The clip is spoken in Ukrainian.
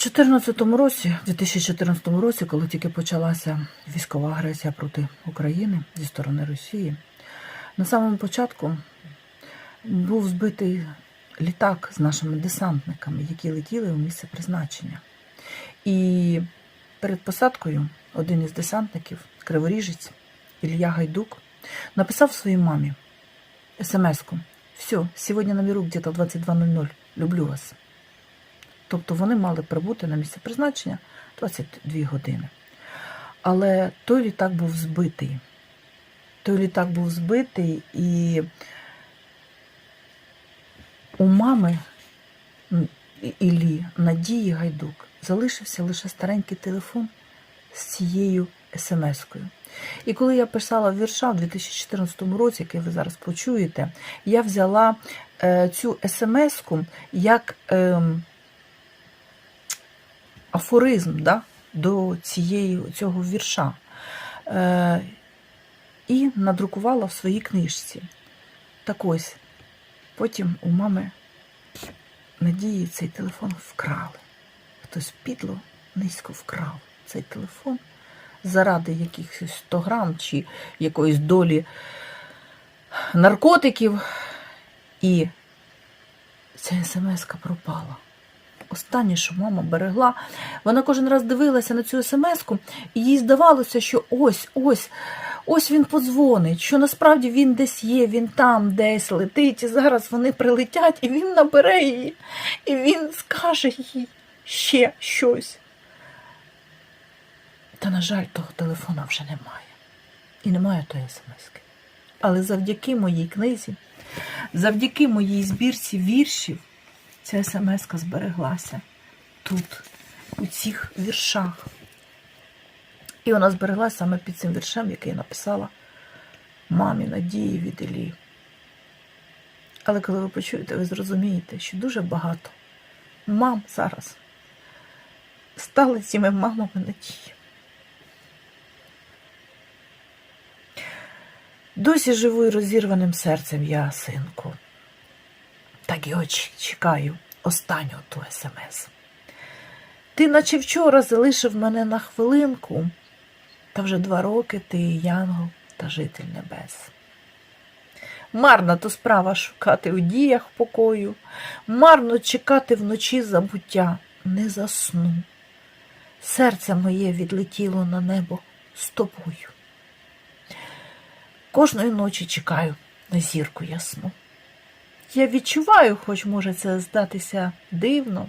2014 році, в 2014 році, коли тільки почалася військова агресія проти України зі сторони Росії, на самому початку був збитий літак з нашими десантниками, які летіли у місце призначення. І перед посадкою один із десантників, криворіжець Ілля Гайдук, написав своїй мамі смс-ку. Все, сьогодні наберу где-то в 22.00. Люблю вас. Тобто вони мали прибути на місце призначення 22 години. Але той літак був збитий. Той літак був збитий, і у мами Іллі Надії Гайдук залишився лише старенький телефон з цією смс-кою. І коли я писала вірша в 2014 році, який ви зараз почуєте, я взяла е, цю смс-ку як ем, афоризм да, до цієї, цього вірша. Е, і надрукувала в своїй книжці. Так ось, потім у мами Надії цей телефон вкрали. Хтось підло низько вкрав цей телефон заради якихось 100 грам чи якоїсь долі наркотиків. І ця смс-ка пропала. Останнє, що мама берегла, вона кожен раз дивилася на цю смс-ку, і їй здавалося, що ось, ось, ось він подзвонить, що насправді він десь є, він там десь летить, і зараз вони прилетять, і він набере її, і він скаже їй ще щось. Та, на жаль, того телефона вже немає. І немає тої смс-ки. Але завдяки моїй книзі, завдяки моїй збірці віршів, ця смс-ка збереглася тут, у цих віршах. І вона збереглася саме під цим віршем, який я написала мамі Надії від Іллі. Але коли ви почуєте, ви зрозумієте, що дуже багато мам зараз стали цими мамами Надії. Досі живу і розірваним серцем я, синку. Так і очі чекаю останнього ту смс. Ти, наче вчора, залишив мене на хвилинку, та вже два роки ти янгол та житель небес. Марна то справа шукати у діях покою, марно чекати вночі забуття, не засну. Серце моє відлетіло на небо з тобою. Кожної ночі чекаю на зірку ясну. Я відчуваю, хоч може це здатися дивно,